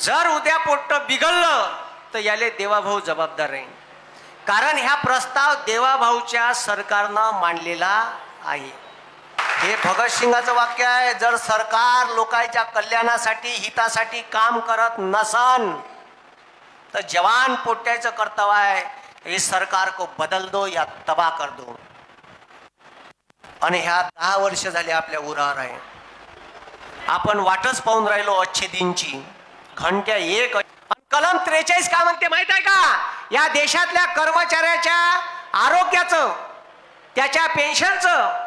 जर उद्या पोट्ट बिघडलं तर याले देवाभाऊ जबाबदार आहे. कारण ह्या प्रस्ताव देवाभाऊच्या सरकारनं मांडलेला आहे. हे भगतसिंगाचं वाक्य आहे जर सरकार लोकांच्या कल्याणासाठी हितासाठी काम करत नसन तर जवान पोट्याचं कर्तव्य आहे हे सरकार को बदल दो या तबाह कर दो आणि ह्या दहा वर्ष झाले आपल्या उरावर आहे. आपण वाटच पाहून राहिलो अच्छे दिनची. घंट्या एक कलम त्रेचाळीस का म्हणते माहीत आहे का? या देशातल्या कर्मचाऱ्याच्या आरोग्याचं त्याच्या पेन्शनचं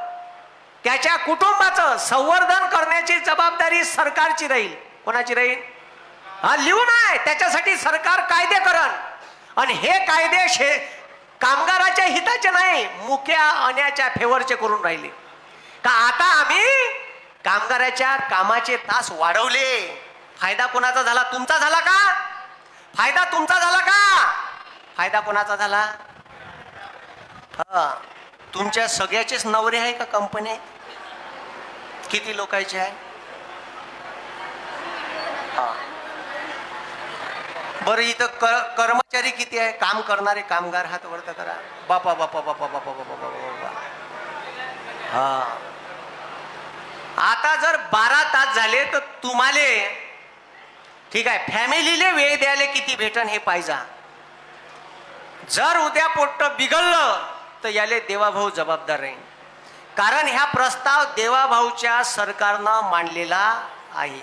त्याच्या कुटुंबाचं संवर्धन करण्याची जबाबदारी सरकारची राहील. कोणाची राहील? हा लिहून आहे. त्याच्यासाठी सरकार कायदे करण आणि हे कायदे शे कामगाराच्या हिताचे नाही मुक्या अन्याच्या फेवरचे करून राहिले. का आता आम्ही कामगाराच्या कामाचे तास वाढवले. फायदा कोणाचा झाला? तुमचा झाला का? फायदा तुमचा झाला का? फायदा कोणाचा झाला? हा. तुमच्या सगळ्याचेच नवरे आहे का कंपनी? किती लोकांचे आहे? बरं इथं क- कर्मचारी किती आहे? काम करणारे कामगार हात वरत करा. बापा बापा बापा बापा बापा बापा बापा. हा. आता जर बारा तास झाले तर तुम्हाला ठीक आहे. फॅमिलीले वेळ द्यायला किती भेटन हे पाहिजा जर उद्या पोट्ट बिघडलं तर याले देवाभाऊ जबाबदार राहील कारण ह्या प्रस्ताव देवाभाऊच्या सरकारनं मांडलेला आहे.